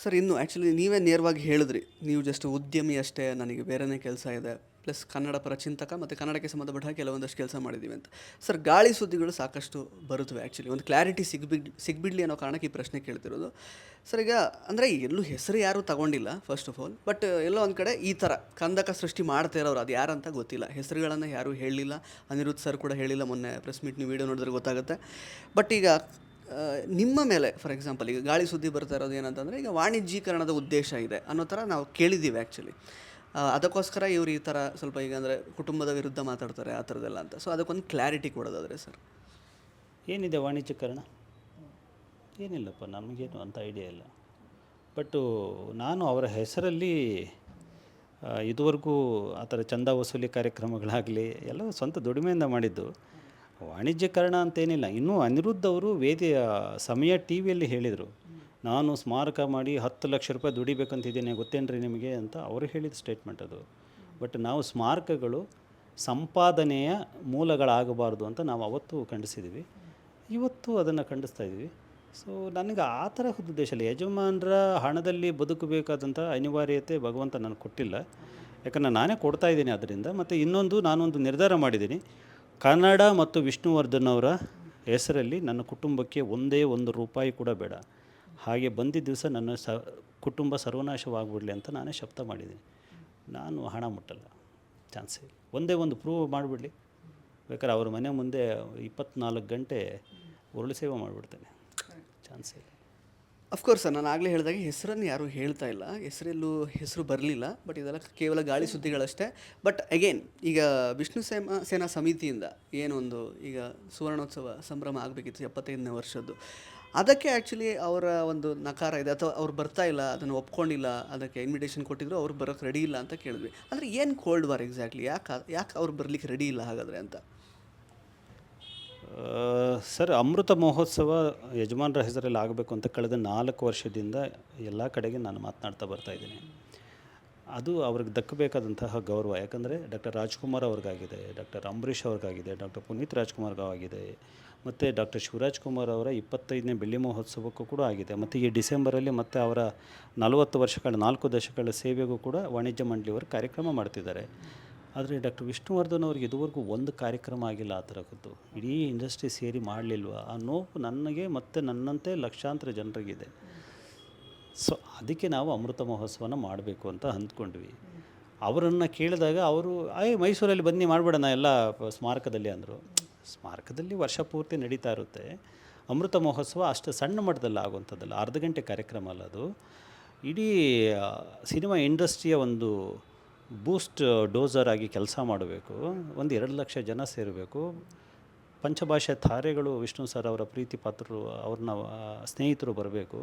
Sir, ಇನ್ನು actually ನೀವೇ ನೇರವಾಗಿ ಹೇಳಿದ್ರಿ. ನೀವು ಜಸ್ಟ್ ಉದ್ಯಮಿ ಅಷ್ಟೇ, ನನಗೆ ಬೇರೆನೇ ಕೆಲಸ ಇದೆ. ಪ್ಲಸ್ ಕನ್ನಡ ಪರ ಚಿಂತಕ ಮತ್ತು ಕನ್ನಡಕ್ಕೆ ಸಂಬಂಧಪಟ್ಟ ಕೆಲವೊಂದಷ್ಟು ಕೆಲಸ ಮಾಡಿದ್ದೀವಿ ಅಂತ. ಸರ್ ಗಾಳಿ ಸುದ್ದಿಗಳು ಸಾಕಷ್ಟು ಬರುತ್ತವೆ ಆ್ಯಕ್ಚುಲಿ ಒಂದು ಕ್ಲಾರಿಟಿ ಸಿಗ್ಬಿಡ್, ಸಿಗ್ಬಿಡ್ಲಿ ಅನ್ನೋ ಕಾರಣಕ್ಕೆ ಈ ಪ್ರಶ್ನೆ ಕೇಳ್ತಿರೋದು. ಸರ್ ಈಗ ಅಂದರೆ ಎಲ್ಲೂ ಹೆಸರು ಯಾರೂ ತಗೊಂಡಿಲ್ಲ ಫಸ್ಟ್ ಆಫ್ ಆಲ್ ಬಟ್ ಎಲ್ಲೋ ಒಂದು ಕಡೆ ಈ ಥರ ಕಂದಕ ಸೃಷ್ಟಿ ಮಾಡ್ತಾ ಇರೋರು ಅದು ಯಾರಂತ ಗೊತ್ತಿಲ್ಲ. ಹೆಸರುಗಳನ್ನು ಯಾರೂ ಹೇಳಲಿಲ್ಲ ಅನಿರುದ್ಧ ಸರ್ ಕೂಡ ಹೇಳಿಲ್ಲ ಮೊನ್ನೆ ಪ್ರೆಸ್ ಮೀಟ್ ನೀವು ವೀಡಿಯೋ ನೋಡಿದ್ರೆ ಗೊತ್ತಾಗುತ್ತೆ. ಬಟ್ ಈಗ ನಿಮ್ಮ ಮೇಲೆ ಫಾರ್ ಎಕ್ಸಾಂಪಲ್ ಈಗ ಗಾಳಿ ಸುದ್ದಿ ಬರ್ತಾ ಇರೋದು ಏನಂತಂದರೆ, ಈಗ ವಾಣಿಜ್ಯೀಕರಣದ ಉದ್ದೇಶ ಇದೆ ಅನ್ನೋ ಥರ ನಾವು ಕೇಳಿದ್ದೀವಿ ಆ್ಯಕ್ಚುಲಿ ಅದಕ್ಕೋಸ್ಕರ ಇವರು ಈ ಥರ ಸ್ವಲ್ಪ ಈಗ ಅಂದರೆ ಕುಟುಂಬದ ವಿರುದ್ಧ ಮಾತಾಡ್ತಾರೆ, ಆ ಥರದ್ದೆಲ್ಲ ಅಂತ. ಸೊ ಅದಕ್ಕೊಂದು ಕ್ಲಾರಿಟಿ ಕೊಡೋದಾದರೆ ಸರ್. ಏನಿದೆ ವಾಣಿಜ್ಯೀಕರಣ? ಏನಿಲ್ಲಪ್ಪ, ನಮಗೇನು ಅಂತ ಐಡಿಯಾ ಇಲ್ಲ. ಬಟ್ಟು ನಾನು ಅವರ ಹೆಸರಲ್ಲಿ ಇದುವರೆಗೂ ಆ ಥರ ಚಂದ ವಸೂಲಿ ಕಾರ್ಯಕ್ರಮಗಳಾಗಲಿ ಎಲ್ಲ ಸ್ವಂತ ದುಡಿಮೆಯಿಂದ ಮಾಡಿದ್ದು. ವಾಣಿಜ್ಯೀಕರಣ ಅಂತೇನಿಲ್ಲ. ಇನ್ನೂ ಅನಿರುದ್ಧ ಅವರು ವೇದಿಯ ಸಮಯ ಟಿ ವಿಯಲ್ಲಿ ಹೇಳಿದರು. ನಾನು ಸ್ಮಾರಕ ಮಾಡಿ ಹತ್ತು ಲಕ್ಷ ರೂಪಾಯಿ ದುಡಿಬೇಕಂತಿದ್ದೀನಿ, ಗೊತ್ತೇನ್ರಿ ನಿಮಗೆ ಅಂತ ಅವರು ಹೇಳಿದ ಸ್ಟೇಟ್ಮೆಂಟ್ ಅದು. ಬಟ್ ನಾವು ಸ್ಮಾರಕಗಳು ಸಂಪಾದನೆಯ ಮೂಲಗಳಾಗಬಾರ್ದು ಅಂತ ನಾವು ಅವತ್ತು ಖಂಡಿಸಿದ್ವಿ. ಇವತ್ತು ಅದನ್ನು ಖಂಡಿಸ್ತಾ ಇದ್ದೀವಿ ಸೊ ನನಗೆ ಆ ಥರ ಉದ್ದೇಶ ಇಲ್ಲ. ಯಜಮಾನರ ಹಣದಲ್ಲಿ ಬದುಕಬೇಕಾದಂಥ ಅನಿವಾರ್ಯತೆ ಭಗವಂತ ನನಗೆ ಕೊಟ್ಟಿಲ್ಲ. ಯಾಕಂದರೆ ನಾನೇ ಕೊಡ್ತಾ ಇದ್ದೀನಿ ಅದರಿಂದ. ಮತ್ತು ಇನ್ನೊಂದು ನಾನೊಂದು ನಿರ್ಧಾರ ಮಾಡಿದ್ದೀನಿ. ಕನ್ನಡ ಮತ್ತು ವಿಷ್ಣುವರ್ಧನ್ ಅವರ ಹೆಸರಲ್ಲಿ ನನ್ನ ಕುಟುಂಬಕ್ಕೆ ಒಂದೇ ಒಂದು ರೂಪಾಯಿ ಕೂಡ ಬೇಡ. ಹಾಗೆ ಬಂದಿದ್ದ ದಿವಸ ನನ್ನ ಸ, ಕುಟುಂಬ ಸರ್ವನಾಶವಾಗ್ಬಿಡಲಿ ಅಂತ ನಾನೇ ಶಬ್ದ ಮಾಡಿದ್ದೀನಿ. ನಾನು ಹಣ ಮುಟ್ಟಲ್ಲ. ಚಾನ್ಸೇ ಒಂದೇ ಒಂದು ಪ್ರೂವ್ ಮಾಡಿಬಿಡಲಿ. ಬೇಕಾದ್ರೆ ಅವ್ರ ಮನೆ ಮುಂದೆ ಇಪ್ಪತ್ನಾಲ್ಕು ಗಂಟೆ ಉರುಳು ಸೇವೆ ಮಾಡಿಬಿಡ್ತೇನೆ. ಚಾನ್ಸೇ ಇಲ್ಲ. ಅಫ್ಕೋರ್ಸ್ ಸರ್ ನಾನು ಆಗಲೇ ಹೇಳಿದಾಗ ಹೆಸರನ್ನು ಯಾರೂ ಹೇಳ್ತಾ ಇಲ್ಲ. ಹೆಸರಲ್ಲೂ ಹೆಸರು ಬರಲಿಲ್ಲ ಬಟ್ ಇದೆಲ್ಲ ಕೇವಲ ಗಾಳಿ ಸುದ್ದಿಗಳಷ್ಟೇ. ಬಟ್ ಅಗೇನ್ ಈಗ ವಿಷ್ಣು ಸೇನಾ ಸೇನಾ ಸಮಿತಿಯಿಂದ ಏನೊಂದು ಈಗ ಸುವರ್ಣೋತ್ಸವ ಸಂಭ್ರಮ ಆಗಬೇಕಿತ್ತು ಎಪ್ಪತ್ತೈದನೇ ವರ್ಷದ್ದು. ಅದಕ್ಕೆ ಆ್ಯಕ್ಚುಲಿ ಅವರ ಒಂದು ನಕಾರ ಇದೆ ಅಥವಾ ಅವ್ರು ಬರ್ತಾ ಇಲ್ಲ ಅದನ್ನು ಒಪ್ಕೊಂಡಿಲ್ಲ ಅದಕ್ಕೆ ಇನ್ವಿಟೇಷನ್ ಕೊಟ್ಟಿದ್ರು ಅವ್ರು ಬರೋಕ್ಕೆ ರೆಡಿ ಇಲ್ಲ ಅಂತ ಕೇಳಿದ್ವಿ. ಅಂದರೆ ಏನು ಕೋಲ್ಡ್ ವಾರ್ ಎಕ್ಸಾಕ್ಟ್ಲಿ ಯಾಕೆ ಯಾಕೆ ಅವ್ರು ಬರಲಿಕ್ಕೆ ರೆಡಿ ಇಲ್ಲ ಹಾಗಾದರೆ ಅಂತ? ಸರ್, ಅಮೃತ ಮಹೋತ್ಸವ ಯಜಮಾನರ ಹೆಸರಲ್ಲಿ ಆಗಬೇಕು ಅಂತ ಕಳೆದ ನಾಲ್ಕು ವರ್ಷದಿಂದ ಎಲ್ಲ ಕಡೆಗೆ ನಾನು ಮಾತನಾಡ್ತಾ ಬರ್ತಾ ಇದ್ದೀನಿ. ಅದು ಅವ್ರಿಗೆ ದಕ್ಕಬೇಕಾದಂತಹ ಗೌರವ. ಯಾಕಂದರೆ ಡಾಕ್ಟರ್ ರಾಜ್ಕುಮಾರ್ ಅವ್ರಿಗಾಗಿದೆ, ಡಾಕ್ಟರ್ ಅಂಬರೀಷ್ ಅವ್ರಿಗಾಗಿದೆ, ಡಾಕ್ಟರ್ ಪುನೀತ್ ರಾಜ್ಕುಮಾರ್ಗಾಗಿದೆ ಮತ್ತು ಡಾಕ್ಟರ್ ಶಿವರಾಜ್ ಕುಮಾರ್ ಅವರ ಇಪ್ಪತ್ತೈದನೇ ಬೆಳ್ಳಿ ಮಹೋತ್ಸವಕ್ಕೂ ಕೂಡ ಆಗಿದೆ. ಮತ್ತು ಈ ಡಿಸೆಂಬರಲ್ಲಿ ಮತ್ತು ಅವರ ನಲವತ್ತು ವರ್ಷಗಳ, ನಾಲ್ಕು ದಶಕಗಳ ಸೇವೆಗೂ ಕೂಡ ವಾಣಿಜ್ಯ ಮಂಡಳಿಯವರು ಕಾರ್ಯಕ್ರಮ ಮಾಡ್ತಿದ್ದಾರೆ. ಆದರೆ ಡಾಕ್ಟರ್ ವಿಷ್ಣುವರ್ಧನ್ ಅವ್ರಿಗೆ ಇದುವರೆಗೂ ಒಂದು ಕಾರ್ಯಕ್ರಮ ಆಗಿಲ್ಲ ಆ ಥರದ್ದು ಇಡೀ ಇಂಡಸ್ಟ್ರಿ ಸೇರಿ ಮಾಡಲಿಲ್ವ? ಆ ನೋವು ನನಗೆ ಮತ್ತು ನನ್ನಂತೆ ಲಕ್ಷಾಂತರ ಜನರಿಗಿದೆ. ಸೊ ಅದಕ್ಕೆ ನಾವು ಅಮೃತ ಮಹೋತ್ಸವನ ಮಾಡಬೇಕು ಅಂತ ಅಂದ್ಕೊಂಡ್ವಿ. ಅವರನ್ನು ಕೇಳಿದಾಗ ಅವರು ಆಯ್ ಮೈಸೂರಲ್ಲಿ ಬನ್ನಿ ಮಾಡಿಬಿಡೋಣ ಎಲ್ಲ ಸ್ಮಾರಕದಲ್ಲಿ ಅಂದರು. ಸ್ಮಾರಕದಲ್ಲಿ ವರ್ಷ ಪೂರ್ತಿ ನಡೀತಾ ಇರುತ್ತೆ. ಅಮೃತ ಮಹೋತ್ಸವ ಅಷ್ಟು ಸಣ್ಣ ಮಟ್ಟದಲ್ಲಿ ಆಗುವಂಥದ್ದಲ್ಲ, ಅರ್ಧ ಗಂಟೆ ಕಾರ್ಯಕ್ರಮ ಅಲ್ಲ ಅದು. ಇಡೀ ಸಿನಿಮಾ ಇಂಡಸ್ಟ್ರಿಯ ಒಂದು ಬೂಸ್ಟ್ ಡೋಸರ್ ಆಗಿ ಕೆಲಸ ಮಾಡಬೇಕು. ಒಂದು ಎರಡು ಲಕ್ಷ ಜನ ಸೇರಬೇಕು. ಪಂಚಭಾಷೆ ತಾರೆಗಳು ವಿಷ್ಣು ಸರ್ ಅವರ ಪ್ರೀತಿ ಪಾತ್ರರು ಅವ್ರನ್ನ ಸ್ನೇಹಿತರು ಬರಬೇಕು.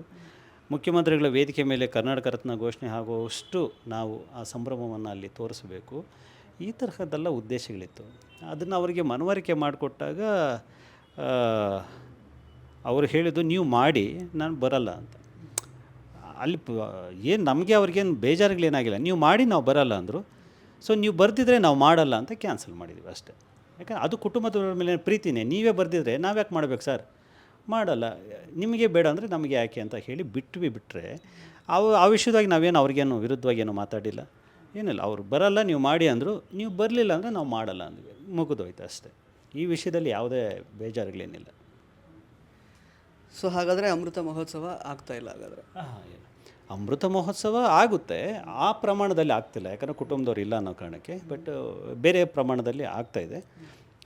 ಮುಖ್ಯಮಂತ್ರಿಗಳ ವೇದಿಕೆ ಮೇಲೆ ಕರ್ನಾಟಕ ರತ್ನ ಘೋಷಣೆ ಆಗುವಷ್ಟು ನಾವು ಆ ಸಂಭ್ರಮವನ್ನು ಅಲ್ಲಿ ತೋರಿಸಬೇಕು. ಈ ತರಹದ್ದೆಲ್ಲ ಉದ್ದೇಶಗಳಿತ್ತು. ಅದನ್ನು ಅವರಿಗೆ ಮನವರಿಕೆ ಮಾಡಿಕೊಟ್ಟಾಗ ಅವರು ಹೇಳಿದ್ದು, ನೀವು ಮಾಡಿ, ನಾನು ಬರಲ್ಲ ಅಂತ. ಅಲ್ಲಿ ಏನು ನಮಗೆ ಅವ್ರಿಗೇನು ಬೇಜಾರುಗಳೇನಾಗಿಲ್ಲ. ನೀವು ಮಾಡಿ, ನಾವು ಬರಲ್ಲ ಅಂದರು. ಸೊ ನೀವು ಬರ್ದಿದ್ರೆ ನಾವು ಮಾಡಲ್ಲ ಅಂತ ಕ್ಯಾನ್ಸಲ್ ಮಾಡಿದ್ದೀವಿ ಅಷ್ಟೇ. ಯಾಕಂದ್ರೆ ಅದು ಕುಟುಂಬದ ಮೇಲೆ ಪ್ರೀತಿನೇ. ನೀವೇ ಬರೆದಿದ್ರೆ ನಾವು ಯಾಕೆ ಮಾಡ್ಬೇಕು ಸರ್? ಮಾಡಲ್ಲ. ನಿಮಗೆ ಬೇಡ ಅಂದರೆ ನಮಗೆ ಯಾಕೆ ಅಂತ ಹೇಳಿ ಬಿಟ್ವಿ ಬಿಟ್ಟರೆ ಅವು ಆ ವಿಷಯದಾಗಿ ನಾವೇನು ಅವ್ರಿಗೇನು ವಿರುದ್ಧವಾಗಿ ಏನು ಮಾತಾಡಿಲ್ಲ. ಏನಿಲ್ಲ. ಅವ್ರು ಬರಲ್ಲ, ನೀವು ಮಾಡಿ ಅಂದರು. ನೀವು ಬರಲಿಲ್ಲ ಅಂದರೆ ನಾವು ಮಾಡಲ್ಲ ಅಂದ್ವಿ. ಮುಗಿದೋಯ್ತು ಅಷ್ಟೇ. ಈ ವಿಷಯದಲ್ಲಿ ಯಾವುದೇ ಬೇಜಾರುಗಳೇನಿಲ್ಲ. ಸೊ ಹಾಗಾದರೆ ಅಮೃತ ಮಹೋತ್ಸವ ಆಗ್ತಾ ಇಲ್ಲ ಹಾಗಾದರೆ. ಅಮೃತ ಮಹೋತ್ಸವ ಆಗುತ್ತೆ. ಆ ಪ್ರಮಾಣದಲ್ಲಿ ಆಗ್ತಿಲ್ಲ. ಯಾಕಂದರೆ ಕುಟುಂಬದವ್ರು ಇಲ್ಲ ಅನ್ನೋ ಕಾರಣಕ್ಕೆ ಬಟ್ ಬೇರೆ ಪ್ರಮಾಣದಲ್ಲಿ ಆಗ್ತಾ ಇದೆ.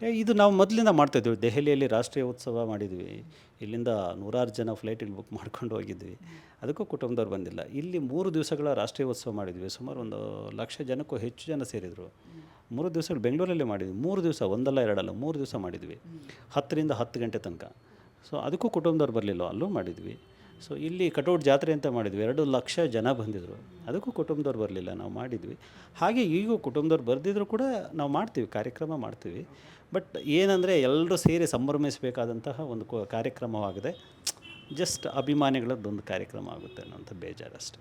ಇದು ನಾವು ಮೊದಲಿಂದ ಮಾಡ್ತಾಯಿದ್ವಿ ದೆಹಲಿಯಲ್ಲಿ ರಾಷ್ಟ್ರೀಯ ಉತ್ಸವ ಮಾಡಿದ್ವಿ. ಇಲ್ಲಿಂದ ನೂರಾರು ಜನ ಫ್ಲೈಟಿಗೆ ಬುಕ್ ಮಾಡ್ಕೊಂಡು ಹೋಗಿದ್ವಿ. ಅದಕ್ಕೂ ಕುಟುಂಬದವ್ರು ಬಂದಿಲ್ಲ. ಇಲ್ಲಿ ಮೂರು ದಿವಸಗಳ ರಾಷ್ಟ್ರೀಯ ಉತ್ಸವ ಮಾಡಿದ್ವಿ. ಸುಮಾರು ಒಂದು ಲಕ್ಷ ಜನಕ್ಕೂ ಹೆಚ್ಚು ಜನ ಸೇರಿದರು. ಮೂರು ದಿವಸಗಳು ಬೆಂಗಳೂರಲ್ಲಿ ಮಾಡಿದ್ವಿ. ಮೂರು ದಿವಸ ಒಂದಲ್ಲ, ಎರಡಲ್ಲ, ಮೂರು ದಿವಸ ಮಾಡಿದ್ವಿ. ಹತ್ತರಿಂದ ಹತ್ತು ಗಂಟೆ ತನಕ. ಸೊ ಅದಕ್ಕೂ ಕುಟುಂಬದವ್ರು ಬರಲಿಲ್ಲ ಅಲ್ಲೂ ಮಾಡಿದ್ವಿ. ಸೊ ಇಲ್ಲಿ ಕಟೌಟ್ ಜಾತ್ರೆ ಅಂತ ಮಾಡಿದ್ವಿ. ಎರಡು ಲಕ್ಷ ಜನ ಬಂದಿದ್ದರು ಅದಕ್ಕೂ ಕುಟುಂಬದವ್ರು ಬರಲಿಲ್ಲ. ನಾವು ಮಾಡಿದ್ವಿ. ಹಾಗೆ ಈಗೂ ಕುಟುಂಬದವ್ರು ಬರೆದಿದ್ರು ಕೂಡ ನಾವು ಮಾಡ್ತೀವಿ, ಕಾರ್ಯಕ್ರಮ ಮಾಡ್ತೀವಿ. ಬಟ್ ಏನಂದರೆ ಎಲ್ಲರೂ ಸೇರಿ ಸಂಭ್ರಮಿಸಬೇಕಾದಂತಹ ಒಂದು ಕಾರ್ಯಕ್ರಮವಾಗಿದೆ. ಜಸ್ಟ್ ಅಭಿಮಾನಿಗಳದ್ದೊಂದು ಕಾರ್ಯಕ್ರಮ ಆಗುತ್ತೆ ಅನ್ನೋಂಥ ಬೇಜಾರಷ್ಟೇ.